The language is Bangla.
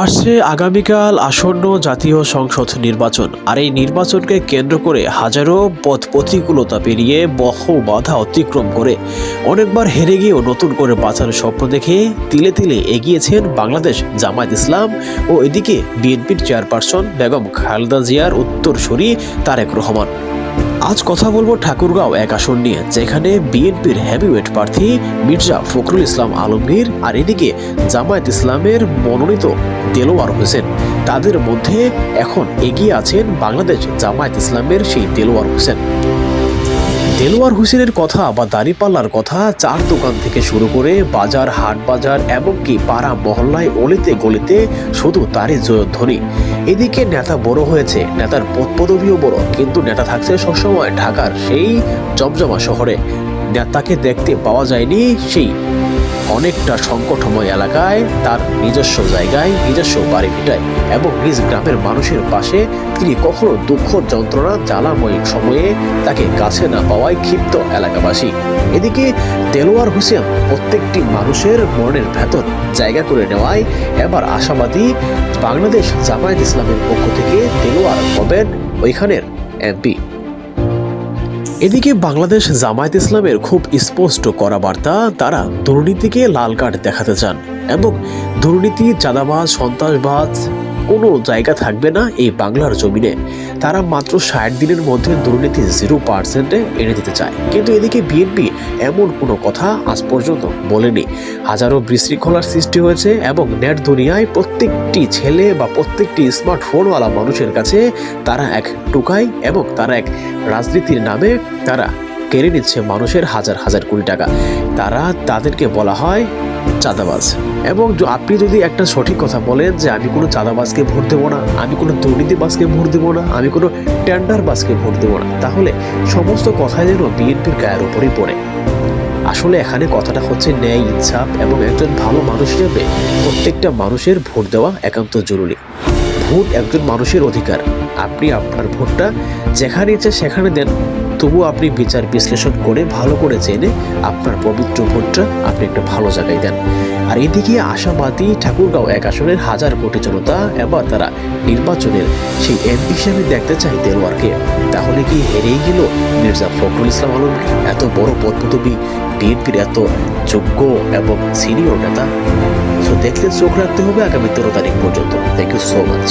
আসছে আগামীকাল আসন্ন জাতীয় সংসদ নির্বাচন। আর এই নির্বাচনকে কেন্দ্র করে হাজারো পথ প্রতিকূলতা পেরিয়ে বহ বাধা অতিক্রম করে। অনেকবার হেরে গিয়েও নতুন করে বাঁচার স্বপ্ন দেখে তিলে তিলে এগিয়েছেন বাংলাদেশ জামায়াত ইসলাম ও এদিকে বিএনপির চেয়ারপারসন বেগম খালেদা জিয়ার উত্তরসূরি তারেক রহমান। আজ কথা বলব ঠাকুরগাঁও এক আসন নিয়ে, যেখানে বিএনপির হ্যাভিওয়েট প্রার্থী মির্জা ফখরুল ইসলাম আলমগীর আর এদিকে জামায়াত ইসলামের মনোনীত দেলোয়ার হোসেন। তাদের মধ্যে এখন এগিয়ে আছেন বাংলাদেশ জামায়াত ইসলামের সেই দেলোয়ার হোসেন। দেলোয়ার হোসেনের কথা বা দাঁড়িপাল্লার কথা চার দোকান থেকে শুরু করে বাজার হাট বাজার এমনকি পাড়া মহল্লায় অলিতে গলিতে শুধু তারই জয়ধ্বনি এদিকে নেতা বড় হয়েছে, নেতার পদপদবিও বড়, কিন্তু নেতা থাকছে সবসময় ঢাকার সেই জমজমা শহরে। নেতাকে দেখতে পাওয়া যায়নি সেই অনেকটা সংকটময় এলাকায় তার নিজস্ব জায়গায়, নিজস্ব বাড়ি এবং নিজ গ্রামের মানুষের পাশে তিনি কখনো দুঃখ যন্ত্রণা, জ্বালাময় সময়ে তাকে কাছে না পাওয়ায় ক্ষিপ্ত এলাকাবাসী। এদিকে দেলোয়ার হোসেন প্রত্যেকটি মানুষের মনের ভেতর জায়গা করে নেওয়ায় এবার আশাবাদী বাংলাদেশ জামায়াত ইসলামের পক্ষ থেকে দেলোয়ার হবেন ওইখানের এমপি। এদিকে বাংলাদেশ জামায়াত ইসলামের খুব স্পষ্ট করা বার্তা, তারা দুর্নীতিকে লাল কার্ড দেখাতে চান এবং দুর্নীতি, চাঁদাবাজ, সন্ত্রাসবাজ কোনো জায়গা থাকবে না এই বাংলার জমিনে। তারা মাত্র ষাট দিনের মধ্যে দুর্নীতি জিরো পার্সেন্টে এনে দিতে চায়। কিন্তু এদিকে বিএনপি এমন কোনো কথা আজ পর্যন্ত বলেনি। হাজারো বিশৃঙ্খলার সৃষ্টি হয়েছে এবং নেট দুনিয়ায় প্রত্যেকটি ছেলে বা প্রত্যেকটি স্মার্টফোনওয়ালা মানুষের কাছে তারা এক টুকাই এবং তারা এক রাজনীতির নামে তারা কেড়ে নিচ্ছে মানুষের হাজার হাজার কোটি টাকা। তারা তাদেরকে বলা হয় চাঁদাবাজ। এবং আপনি যদি একটা সঠিক কথা বলেন যে আমি কোনো চাঁদাবাজকে ভোট দেবো না, আমি কোনো দুর্নীতিবাজকে ভোট দেবো না, আমি কোনো টেন্ডারবাজকে ভোট দেবো না, তাহলে সমস্ত কথাই যেন বিএনপির গায়ের উপরেই পড়ে। আসলে এখানে কথাটা হচ্ছে ন্যায়, ইনসাফ এবং একজন ভালো মানুষ হিসেবে প্রত্যেকটা মানুষের ভোট দেওয়া একান্ত জরুরি। ভোট একজন মানুষের অধিকার। আপনি আপনার ভোটটা যেখানে ইচ্ছে সেখানে দেন। তবু আপনি বিচার বিশ্লেষণ করে ভালো করে জেনে আপনার পবিত্র ভোটটা আপনি একটা ভালো জায়গায় দেন। আর এদিকে আশাবাদী ঠাকুরগাঁও এক আসনের হাজার কোটি জনতা এবার তারা নির্বাচনের সেই এমপি হিসেবে দেখতে চায় দেলোয়ারকে তাহলে কি হেরেই গেল মির্জা ফখরুল ইসলাম আলমগীর? এত বড় পদপদবী বিএনপির এত যোগ্য এবং সিনিয়র নেতা। সো দেখলে চোখ রাখতে হবে আগামী তেরো তারিখ পর্যন্ত। Thank you so much